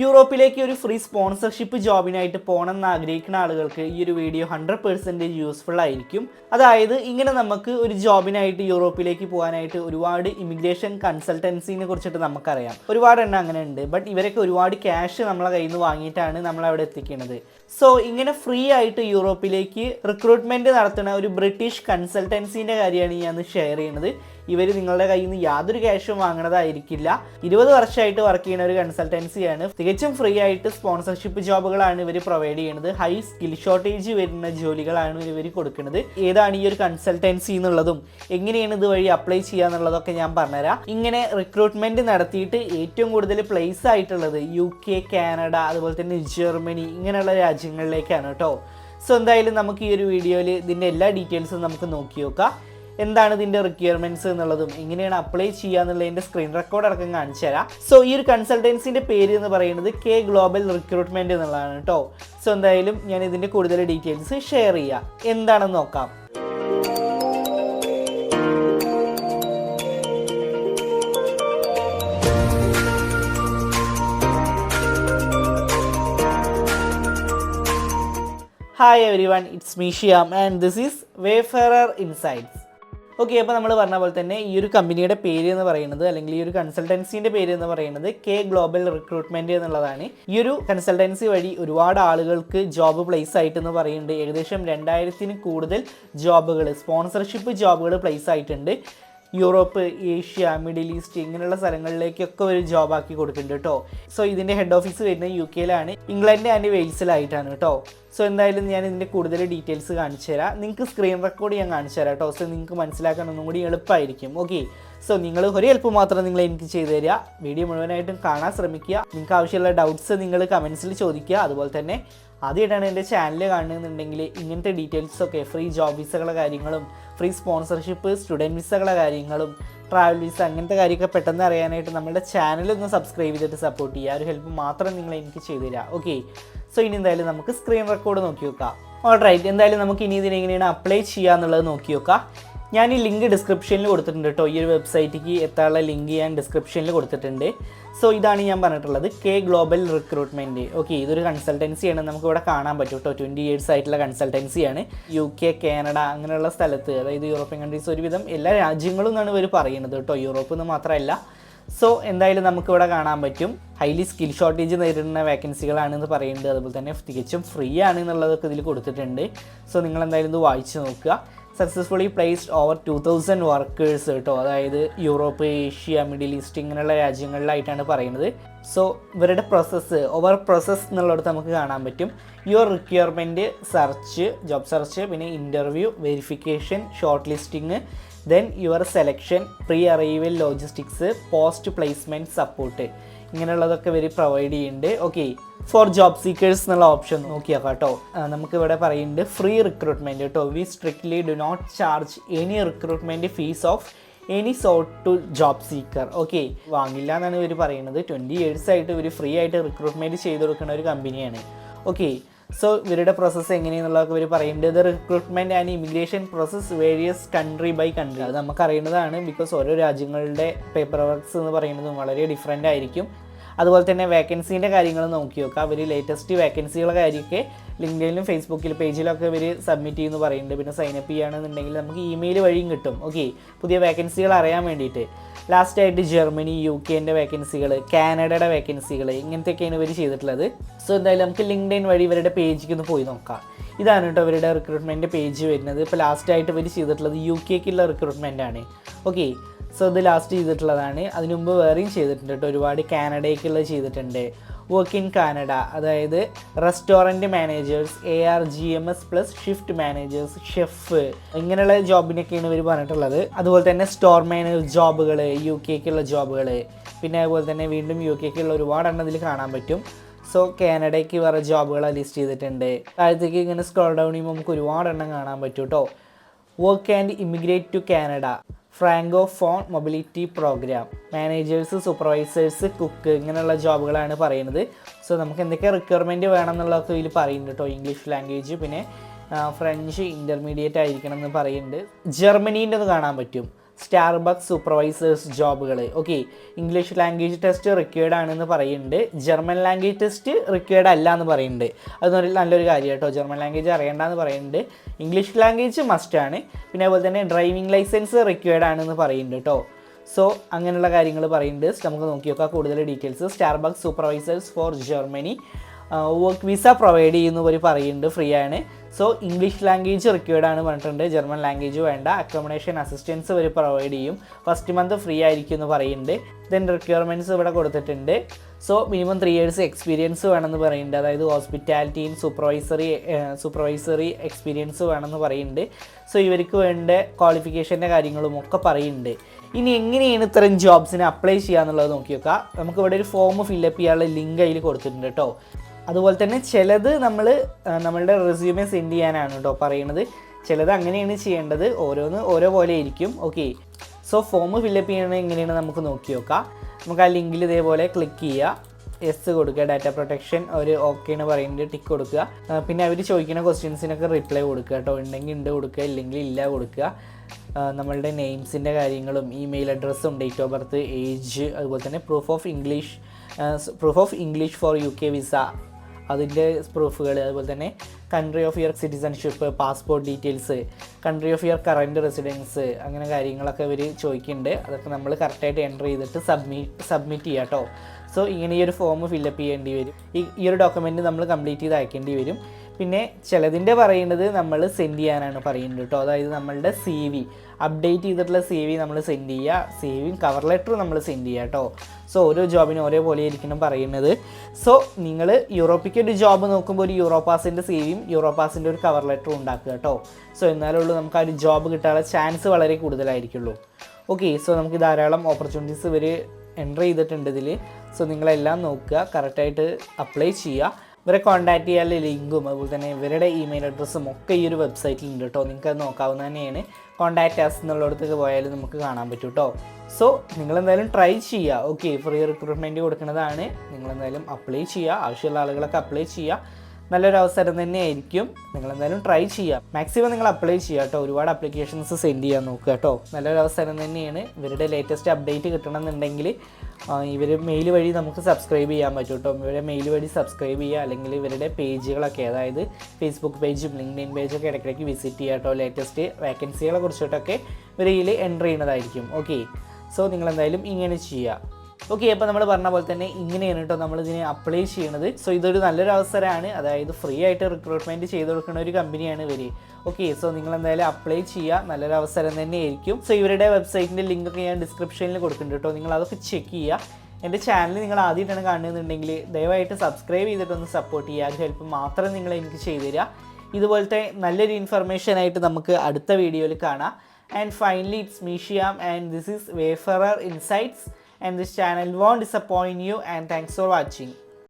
യൂറോപ്പിലേക്ക് ഒരു free sponsorship ജോബിനായിട്ട് പോകണം എന്ന് ആഗ്രഹിക്കുന്ന ആളുകൾക്ക് ഈ ഒരു വീഡിയോ ഹൺഡ്രഡ് പെർസെന്റേജ് യൂസ്ഫുൾ ആയിരിക്കും. അതായത് ഇങ്ങനെ നമുക്ക് ഒരു ജോബിനായിട്ട് യൂറോപ്പിലേക്ക് പോകാനായിട്ട് ഒരുപാട് ഇമിഗ്രേഷൻ കൺസൾട്ടൻസിനെ കുറിച്ചിട്ട് നമുക്കറിയാം. ഒരുപാട് എണ്ണം അങ്ങനെ ഉണ്ട്. ബട്ട് ഇവരൊക്കെ ഒരുപാട് ക്യാഷ് നമ്മളെ കയ്യിൽ നിന്ന് വാങ്ങിയിട്ടാണ് നമ്മൾ അവിടെ എത്തിക്കുന്നത്. സോ ഇങ്ങനെ ഫ്രീ ആയിട്ട് യൂറോപ്പിലേക്ക് റിക്രൂട്ട്മെന്റ് നടത്തുന്ന ഒരു ബ്രിട്ടീഷ് കൺസൾട്ടൻസിന്റെ കാര്യമാണ് ഞാൻ ഷെയർ ചെയ്യുന്നത്. ഇവർ നിങ്ങളുടെ കയ്യിൽ നിന്ന് യാതൊരു ക്യാഷും വാങ്ങണതായിരിക്കില്ല ഇരുപത് വർഷമായിട്ട് വർക്ക് ചെയ്യുന്ന ഒരു കൺസൾട്ടൻസിയാണ് തികച്ചും ഫ്രീ ആയിട്ട് സ്പോൺസർഷിപ്പ് ജോബുകളാണ് ഇവർ പ്രൊവൈഡ് ചെയ്യുന്നത്. ഹൈ സ്കിൽ ഷോർട്ടേജ് വരുന്ന ജോലികളാണ് ഇവർ കൊടുക്കുന്നത്. ഏതാണ് ഈ ഒരു കൺസൾട്ടൻസി എന്നുള്ളതും എങ്ങനെയാണ് ഇത് വഴി അപ്ലൈ ചെയ്യുക എന്നുള്ളതൊക്കെ ഞാൻ പറഞ്ഞുതരാം. ഇങ്ങനെ റിക്രൂട്ട്മെന്റ് നടത്തിയിട്ട് ഏറ്റവും കൂടുതൽ പ്ലേസ് ആയിട്ടുള്ളത് യു കെ കാനഡ അതുപോലെ തന്നെ ജർമ്മനി ഇങ്ങനെയുള്ള രാജ്യങ്ങളിലേക്കാണ് കേട്ടോ. സോ എന്തായാലും നമുക്ക് ഈ ഒരു വീഡിയോയിൽ ഇതിന്റെ എല്ലാ ഡീറ്റെയിൽസും നമുക്ക് നോക്കി നോക്കാം. എന്താണ് ഇതിന്റെ റിക്വയർമെന്റ്സ് എന്നുള്ളതും എങ്ങനെയാണ് അപ്ലൈ ചെയ്യുക എന്നുള്ളതിന്റെ സ്ക്രീൻ റെക്കോർഡ് അടക്കം കാണിച്ചു തരാം. സോ ഈ ഒരു കൺസൾട്ടൻസിന്റെ പേര് എന്ന് പറയുന്നത് കെ ഗ്ലോബൽ റിക്രൂട്ട്മെന്റ് എന്നുള്ളതാണ് കേട്ടോ സോ എന്തായാലും ഞാൻ ഇതിന്റെ കൂടുതൽ ഡീറ്റെയിൽസ് ഷെയർ ചെയ്യാം. എന്താണെന്ന് നോക്കാം. Hi everyone it's മീഷിയാം and this is Wayfarer Insights okay അപ്പോൾ നമ്മൾ പറഞ്ഞ പോലെ തന്നെ ഈ ഒരു കമ്പനിയുടെ പേര് എന്ന് പറയുന്നത് അല്ലെങ്കിൽ ഈ ഒരു കൺസൾട്ടൻസിന്റെ പേര് എന്ന് പറയുന്നത് കെ ഗ്ലോബൽ റിക്രൂട്ട്മെന്റ് എന്നുള്ളതാണ്. ഈ ഒരു കൺസൾട്ടൻസി വഴി ഒരുപാട് ആളുകൾക്ക് ജോബ് പ്ലേസ് ആയിട്ട് എന്ന് പറയുന്നുണ്ട്. ഏകദേശം രണ്ടായിരത്തിന് കൂടുതൽ ജോബുകൾ സ്പോൺസർഷിപ്പ് ജോബുകൾ പ്ലേസ് ആയിട്ടുണ്ട്. യൂറോപ്പ് ഏഷ്യ മിഡിൽ ഈസ്റ്റ് ഇങ്ങനെയുള്ള സ്ഥലങ്ങളിലേക്കൊക്കെ ഒരു ജോബ് ആക്കി കൊടുക്കുന്നുണ്ട് കേട്ടോ സോ ഇതിന്റെ ഹെഡ് ഓഫീസ് വരുന്നത് യു കെയിലാണ്. ഇംഗ്ലണ്ട് ആൻഡ് വെയിൽസിലായിട്ടാണ് കേട്ടോ സോ എന്തായാലും ഞാൻ ഇതിന്റെ കൂടുതൽ ഡീറ്റെയിൽസ് കാണിച്ചു തരാം. നിങ്ങൾക്ക് സ്ക്രീൻ റെക്കോർഡ് ഞാൻ കാണിച്ചു തരാം കേട്ടോ സോ നിങ്ങൾക്ക് മനസ്സിലാക്കാൻ ഒന്നും കൂടി എളുപ്പമായിരിക്കും ഓക്കെ സോ നിങ്ങൾ ഒരു ഹെൽപ്പ് മാത്രം നിങ്ങൾ എനിക്ക് ചെയ്തു തരിക. വീഡിയോ മുഴുവനായിട്ടും കാണാൻ ശ്രമിക്കുക. നിങ്ങൾക്ക് ആവശ്യമുള്ള ഡൗട്ട്സ് നിങ്ങൾ കമൻസിൽ ചോദിക്കുക. അതുപോലെ തന്നെ ആദ്യമായിട്ടാണ് എന്റെ ചാനൽ കാണുന്നുണ്ടെങ്കിൽ ഇങ്ങനത്തെ ഡീറ്റെയിൽസൊക്കെ ഫ്രീ ജോബ് കാര്യങ്ങളും ഫ്രീ സ്പോൺസർഷിപ്പ് സ്റ്റുഡന്റ് വിസകളെ കാര്യങ്ങളും ട്രാവൽ വിസ അങ്ങനത്തെ കാര്യമൊക്കെ പെട്ടെന്ന് അറിയാനായിട്ട് നമ്മുടെ ചാനൽ ഒന്ന് സബ്സ്ക്രൈബ് ചെയ്തിട്ട് സപ്പോർട്ട് ചെയ്യുക. ആ ഒരു ഹെൽപ്പ് മാത്രം നിങ്ങൾ എനിക്ക് ചെയ്തു തരിക. ഓക്കെ സോ ഇനി എന്തായാലും നമുക്ക് സ്ക്രീൻ റെക്കോർഡ് നോക്കി നോക്കാം. ഓൾ റൈറ്റ് എന്തായാലും നമുക്ക് ഇനി ഇതിനെങ്ങനെയാണ് അപ്ലൈ ചെയ്യുക എന്നുള്ളത് നോക്കി നോക്കാം. ഞാൻ ഈ ലിങ്ക് ഡിസ്ക്രിപ്ഷനിൽ കൊടുത്തിട്ടുണ്ട് കേട്ടോ ഈ ഒരു വെബ്സൈറ്റിലേക്ക് എത്താനുള്ള ലിങ്ക് ഞാൻ ഡിസ്ക്രിപ്ഷനിൽ കൊടുത്തിട്ടുണ്ട്. സോ ഇതാണ് ഞാൻ പറഞ്ഞിട്ടുള്ളത്. കെ ഗ്ലോബൽ റിക്രൂട്ട്മെന്റ് ഓക്കെ ഇതൊരു കൺസൾട്ടൻസിയാണ് നമുക്ക് ഇവിടെ കാണാൻ പറ്റും കേട്ടോ ട്വന്റി ഇയേഴ്സ് ആയിട്ടുള്ള കൺസൾട്ടൻസിയാണ് യു കെ കാനഡ അങ്ങനെയുള്ള സ്ഥലത്ത് അതായത് യൂറോപ്യൻ കൺട്രീസ് ഒരുവിധം എല്ലാ രാജ്യങ്ങളും എന്നാണ് ഇവർ പറയുന്നത് കേട്ടോ യൂറോപ്പ് എന്ന് മാത്രമല്ല സോ എന്തായാലും നമുക്കിവിടെ കാണാൻ പറ്റും. ഹൈലി സ്കിൽ ഷോർട്ടേജ് നേരിടുന്ന വേക്കൻസികളാണെന്ന് പറയുന്നത്. അതുപോലെ തന്നെ തികച്ചും ഫ്രീ ആണ് എന്നുള്ളതൊക്കെ ഇതിൽ കൊടുത്തിട്ടുണ്ട്. സോ നിങ്ങൾ എന്തായാലും ഇത് വായിച്ചു നോക്കുക. Successfully placed over two thousand workers കേട്ടോ അതായത് യൂറോപ്പ് ഏഷ്യ മിഡിൽ ഈസ്റ്റ് ഇങ്ങനെയുള്ള രാജ്യങ്ങളിലായിട്ടാണ് പറയുന്നത്. സോ ഇവരുടെ പ്രോസസ്സ് ഓവർ പ്രോസസ്സ് എന്നുള്ളിടത്ത് നമുക്ക് കാണാൻ പറ്റും. Your requirement search job search പിന്നെ interview verification shortlisting then your selection pre arrival logistics post placement support ഇങ്ങനെയുള്ളതൊക്കെ ഇവർ പ്രൊവൈഡ് ചെയ്യുന്നുണ്ട് ഓക്കെ ഫോർ ജോബ് സീക്കേഴ്സ് എന്നുള്ള ഓപ്ഷൻ നോക്കിയാൽ കേട്ടോ. നമുക്ക് ഇവിടെ പറയുന്നുണ്ട് ഫ്രീ റിക്രൂട്ട്മെന്റ് കേട്ടോ we strictly do not charge any recruitment fee of any sort to job seeker okay വാങ്ങില്ല എന്നാണ് ഇവർ പറയുന്നത്. ട്വന്റി ഇയേഴ്സ് ആയിട്ട് ഇവർ ഫ്രീ ആയിട്ട് റിക്രൂട്ട്മെന്റ് ചെയ്ത് കൊടുക്കുന്ന ഒരു കമ്പനിയാണ് ഓക്കെ സോ ഇവരുടെ പ്രോസസ്സ് എങ്ങനെയെന്നുള്ളതൊക്കെ ഇവർ പറയുന്നുണ്ട് ഇത് recruitment and immigration process various country by country അത് നമുക്കറിയുന്നതാണ് ബിക്കോസ് ഓരോ രാജ്യങ്ങളുടെ പേപ്പർ വർക്ക്സ് എന്ന് പറയുന്നതും വളരെ ഡിഫറെന്റ് ആയിരിക്കും. അതുപോലെ തന്നെ വേക്കൻസീന്റെ കാര്യങ്ങൾ നോക്കി നോക്കുക അവർ ലേറ്റസ്റ്റ് വേക്കൻസികളുടെ കാര്യമൊക്കെ ലിങ്കിലും ഫേസ്ബുക്കിൽ പേജിലൊക്കെ ഇവർ സബ്മിറ്റ് ചെയ്യുമെന്ന് പറയുന്നുണ്ട്. പിന്നെ സൈനപ്പ് ചെയ്യുകയാണെന്നുണ്ടെങ്കിൽ നമുക്ക് ഇമെയിൽ വഴിയും കിട്ടും. ഓക്കെ പുതിയ വേക്കൻസികൾ അറിയാൻ വേണ്ടിയിട്ട്. ലാസ്റ്റായിട്ട് ജർമ്മനി യു കെന്റെ വേക്കൻസികൾ കാനഡയുടെ വേക്കൻസികൾ ഇങ്ങനത്തെയൊക്കെയാണ് ഇവർ ചെയ്തിട്ടുള്ളത്. സോ എന്തായാലും നമുക്ക് ലിങ്ക്ഡിൻ വഴി ഇവരുടെ പേജിലേക്ക് ഒന്ന് പോയി നോക്കാം. ഇതാണ് കേട്ടോ അവരുടെ റിക്രൂട്ട്മെന്റ് പേജ് വരുന്നത്. ഇപ്പോൾ ലാസ്റ്റായിട്ട് ഇവർ ചെയ്തിട്ടുള്ളത് യു കെക്കുള്ള റിക്രൂട്ട്മെന്റ് ആണ്. ഓക്കെ സോ ഇത് ലാസ്റ്റ് ചെയ്തിട്ടുള്ളതാണ്. അതിനുമുമ്പ് വേറെയും ചെയ്തിട്ടുണ്ട് കേട്ടോ. ഒരുപാട് കാനഡയ്ക്കുള്ളത് ചെയ്തിട്ടുണ്ട്. വർക്ക് ഇൻ കാനഡ അതായത് restaurant managers A R G M S plus shift managers chef ഇങ്ങനെയുള്ള ജോബിനൊക്കെയാണ് ഇവർ പറഞ്ഞിട്ടുള്ളത്. അതുപോലെ തന്നെ സ്റ്റോർ മാനേജർ ജോബുകൾ യു കെക്കുള്ള ജോബുകൾ പിന്നെ അതുപോലെ തന്നെ വീണ്ടും യു കെക്കുള്ള ഒരുപാട് എണ്ണം ഇതിൽ കാണാൻ പറ്റും. സോ കാനഡയ്ക്ക് വേറെ ജോബുകൾ ലിസ്റ്റ് ചെയ്തിട്ടുണ്ട്. താഴത്തേക്ക് ഇങ്ങനെ സ്ക്രോൾ ഡൗൺ ചെയ്യുമ്പോൾ നമുക്ക് ഒരുപാട് എണ്ണം കാണാൻ പറ്റും കേട്ടോ work and immigrate to Canada francophone mobility program managers supervisors cook ഇങ്ങനെയുള്ള ജോബുകളാണ് പറയുന്നത്. സോ നമുക്ക് എന്തൊക്കെ റിക്വയർമെന്റ് വേണം എന്നുള്ളതൊക്കെ ഇതിൽ പറയുന്നുണ്ട് കേട്ടോ. ഇംഗ്ലീഷ് ലാംഗ്വേജ് പിന്നെ ഫ്രഞ്ച് ഇന്റർമീഡിയറ്റ് ആയിരിക്കണം എന്ന് പറയുന്നുണ്ട്. ജർമ്മനീന്റെ ഒന്ന് കാണാൻ പറ്റും. Starbucks supervisors ജോബുകൾ okay English language test required ആണെന്ന് പറയുന്നുണ്ട്. ജർമ്മൻ ലാംഗ്വേജ് ടെസ്റ്റ് റിക്വേർഡ് അല്ല എന്ന് പറയുന്നുണ്ട്. അതൊരു നല്ലൊരു കാര്യം കേട്ടോ ജർമ്മൻ ലാംഗ്വേജ് അറിയേണ്ടെന്ന് പറയുന്നുണ്ട്. ഇംഗ്ലീഷ് ലാംഗ്വേജ് മസ്റ്റാണ് പിന്നെ അതുപോലെ തന്നെ ഡ്രൈവിംഗ് ലൈസൻസ് റിക്വേർഡ് ആണെന്ന് പറയുന്നുണ്ട് കേട്ടോ സോ അങ്ങനെയുള്ള കാര്യങ്ങൾ പറയുന്നുണ്ട്. നമുക്ക് നോക്കി നോക്കാം കൂടുതൽ details Starbucks supervisors for Germany work visa provide ചെയ്യുന്നവർ പറയുന്നുണ്ട്. ഫ്രീ ആണ്. സോ ഇംഗ്ലീഷ് ലാംഗ്വേജ് റിക്വയർഡ് ആണ് പറഞ്ഞിട്ടുണ്ട്. ജർമ്മൻ ലാംഗ്വേജ് വേണ്ട. അക്കോമഡേഷൻ അസിസ്റ്റൻസ് അവർ പ്രൊവൈഡ് ചെയ്യും. ഫസ്റ്റ് മന്ത് ഫ്രീ ആയിരിക്കും എന്ന് പറയുന്നുണ്ട്. ദെൻ റിക്വയർമെന്റ്സ് ഇവിടെ കൊടുത്തിട്ടുണ്ട്. So minimum three years experience വേണമെന്ന് പറയുന്നുണ്ട്. അതായത് ഹോസ്പിറ്റാലിറ്റിയും സൂപ്പർവൈസറി സൂപ്പർവൈസറി എക്സ്പീരിയൻസ് വേണമെന്ന് പറയുന്നുണ്ട്. സോ ഇവർക്ക് വേണ്ട ക്വാളിഫിക്കേഷന്റെ കാര്യങ്ങളും ഒക്കെ പറയുന്നുണ്ട്. ഇനി എങ്ങനെയാണ് ഇത്തരം ജോബ്സിന് അപ്ലൈ ചെയ്യുക എന്നുള്ളത് നോക്കി നമുക്ക് ഇവിടെ ഒരു ഫോം ഫില്ലപ്പ് ചെയ്യാനുള്ള ലിങ്ക് അതിൽ കൊടുത്തിട്ടുണ്ട് കേട്ടോ അതുപോലെ തന്നെ ചിലത് നമ്മൾ നമ്മളുടെ റെസ്യൂമെ സെൻഡ് ചെയ്യാനാണ് കേട്ടോ പറയുന്നത് ചിലത് അങ്ങനെയാണ് ചെയ്യേണ്ടത്. ഓരോന്ന് ഓരോ പോലെ ഇരിക്കും ഓക്കെ സോ ഫോം ഫില്ലപ്പ് ചെയ്യണത് എങ്ങനെയാണ് നമുക്ക് നോക്കി നോക്കാം. നമുക്ക് ആ ലിങ്കിൽ ഇതേപോലെ ക്ലിക്ക് ചെയ്യുക എസ് കൊടുക്കുക ഡാറ്റ പ്രൊട്ടക്ഷൻ ഒരു ഓക്കെ എന്ന് പറയുന്നത് ടിക്ക് കൊടുക്കുക. പിന്നെ അവർ ചോദിക്കുന്ന ക്വസ്റ്റ്യൻസിനൊക്കെ റിപ്ലൈ കൊടുക്കുക കേട്ടോ ഉണ്ടെങ്കിൽ ഉണ്ട് കൊടുക്കുക ഇല്ലെങ്കിൽ ഇല്ല കൊടുക്കുക. നമ്മളുടെ നെയിംസിന്റെ കാര്യങ്ങളും ഇമെയിൽ അഡ്രസ്സും ഡേറ്റ് ഓഫ് ബർത്ത് ഏജ് അതുപോലെ തന്നെ proof of English proof of English for U K visa അതിന്റെ പ്രൂഫുകൾ അതുപോലെ തന്നെ country of your citizenship passport details country of your current residence അങ്ങനെ കാര്യങ്ങളൊക്കെ ഇവർ ചോദിക്കുന്നുണ്ട്. അതൊക്കെ നമ്മൾ കറക്റ്റായിട്ട് എന്റർ ചെയ്തിട്ട് സബ്മിറ്റ് സബ്മിറ്റ് ചെയ്യുക കേട്ടോ സോ ഇങ്ങനെ ഈ ഒരു ഫോം ഫില്ലപ്പ് ചെയ്യേണ്ടി വരും. ഈ ഒരു ഡോക്യുമെന്റ് നമ്മൾ കംപ്ലീറ്റ് ചെയ്ത് അയക്കേണ്ടി വരും. പിന്നെ ചിലതിന്റെ പറയുന്നത് നമ്മൾ സെൻഡ് ചെയ്യാനാണ് പറയുന്നത് കേട്ടോ അതായത് നമ്മളുടെ സി വി അപ്ഡേറ്റ് ചെയ്തിട്ടുള്ള സി വി നമ്മൾ സെൻഡ് ചെയ്യുക. സി വിയും കവർ ലെറ്റർ നമ്മൾ സെൻഡ് ചെയ്യുക കേട്ടോ സോ ഓരോ ജോബിനും ഒരേപോലെ ആയിരിക്കണം പറയുന്നത്. സോ നിങ്ങൾ യൂറോപ്പിക്ക് ഒരു ജോബ് നോക്കുമ്പോൾ ഒരു യൂറോപ്പാസിന്റെ സി വിയും യൂറോപ്പാസിന്റെ ഒരു കവർ ലെറ്ററും ഉണ്ടാക്കുക കേട്ടോ സോ എന്നാലുള്ളൂ നമുക്ക് ആ ഒരു ജോബ് കിട്ടാനുള്ള ചാൻസ് വളരെ കൂടുതലായിരിക്കുള്ളൂ. ഓക്കെ സോ നമുക്ക് ധാരാളം ഓപ്പർച്യൂണിറ്റീസ് ഇവർ എന്റർ ചെയ്തിട്ടുണ്ട് ഇതിൽ സോ നിങ്ങളെല്ലാം നോക്കുക. കറക്റ്റായിട്ട് അപ്ലൈ ചെയ്യുക. ഇവരെ കോൺടാക്ട് ചെയ്യാനുള്ള ലിങ്കും അതുപോലെ തന്നെ ഇവരുടെ ഇമെയിൽ അഡ്രസ്സും ഒക്കെ ഈ ഒരു വെബ്സൈറ്റിൽ ഉണ്ട് കേട്ടോ നിങ്ങൾക്ക് അത് നോക്കാവുന്ന തന്നെയാണ്. കോൺടാക്ട് അസ് എന്നുള്ളിടത്തേക്ക് പോയാലും നമുക്ക് കാണാൻ പറ്റും കേട്ടോ സോ നിങ്ങളെന്തായാലും ട്രൈ ചെയ്യുക ഓക്കെ ഫ്രീ റിക്രൂട്ട്മെന്റ് കൊടുക്കുന്നതാണ്. നിങ്ങളെന്തായാലും അപ്ലൈ ചെയ്യുക ആവശ്യമുള്ള ആളുകളൊക്കെ അപ്ലൈ ചെയ്യുക നല്ലൊരു അവസരം തന്നെയായിരിക്കും. നിങ്ങൾ എന്തായാലും ട്രൈ ചെയ്യുക മാക്സിമം നിങ്ങൾ അപ്ലൈ ചെയ്യുക കേട്ടോ. ഒരുപാട് അപ്ലിക്കേഷൻസ് സെൻഡ് ചെയ്യാൻ നോക്കുക കേട്ടോ. നല്ലൊരു അവസരം തന്നെയാണ്. ഇവരുടെ ലേറ്റസ്റ്റ് അപ്ഡേറ്റ് കിട്ടണമെന്നുണ്ടെങ്കിൽ ഇവർ മെയിൽ വഴി നമുക്ക് സബ്സ്ക്രൈബ് ചെയ്യാൻ പറ്റും കേട്ടോ. ഇവരുടെ മെയിൽ വഴി സബ്സ്ക്രൈബ് ചെയ്യുക. അല്ലെങ്കിൽ ഇവരുടെ പേജുകളൊക്കെ അതായത് ഫേസ്ബുക്ക് പേജും ലിങ്ക്ഡിൻ പേജൊക്കെ ഇടയ്ക്കിടയ്ക്ക് വിസിറ്റ് ചെയ്യുക കേട്ടോ. ലേറ്റസ്റ്റ് വേക്കൻസികളെ കുറിച്ചിട്ടൊക്കെ ഇവർ ഇതിൽ എന്റർ ചെയ്യുന്നതായിരിക്കും. ഓക്കെ സോ നിങ്ങൾ എന്തായാലും ഇങ്ങനെ ചെയ്യുക ഓക്കെ അപ്പോൾ നമ്മൾ പറഞ്ഞ പോലെ തന്നെ ഇങ്ങനെയാണ് കേട്ടോ നമ്മളിതിനെ അപ്ലൈ ചെയ്യണത്. സോ ഇതൊരു നല്ലൊരു അവസരമാണ്. അതായത് ഫ്രീ ആയിട്ട് റിക്രൂട്ട്മെന്റ് ചെയ്ത് കൊടുക്കുന്ന ഒരു കമ്പനിയാണ് ഇവർ ഓക്കെ സോ നിങ്ങൾ എന്തായാലും അപ്ലൈ ചെയ്യുക നല്ലൊരു അവസരം തന്നെയായിരിക്കും സോ ഇവരുടെ വെബ്സൈറ്റിന്റെ ലിങ്ക് ഒക്കെ ഞാൻ ഡിസ്ക്രിപ്ഷനിൽ കൊടുക്കുന്നുണ്ട് കേട്ടോ നിങ്ങൾ അതൊക്കെ ചെക്ക് ചെയ്യുക എന്റെ ചാനൽ നിങ്ങൾ ആദ്യമായിട്ടാണ് കാണുന്നുണ്ടെങ്കിൽ ദയവായിട്ട് സബ്സ്ക്രൈബ് ചെയ്തിട്ടൊന്ന് സപ്പോർട്ട് ചെയ്യുക ഒരു ഹെൽപ്പ് മാത്രം നിങ്ങൾ എനിക്ക് ചെയ്തു തരിക ഇതുപോലത്തെ നല്ലൊരു ഇൻഫർമേഷൻ ആയിട്ട് നമുക്ക് അടുത്ത വീഡിയോയിൽ കാണാം. And finally it's മീഷിയാം and this is Wayfarer Insights and this channel won't disappoint you and thanks for watching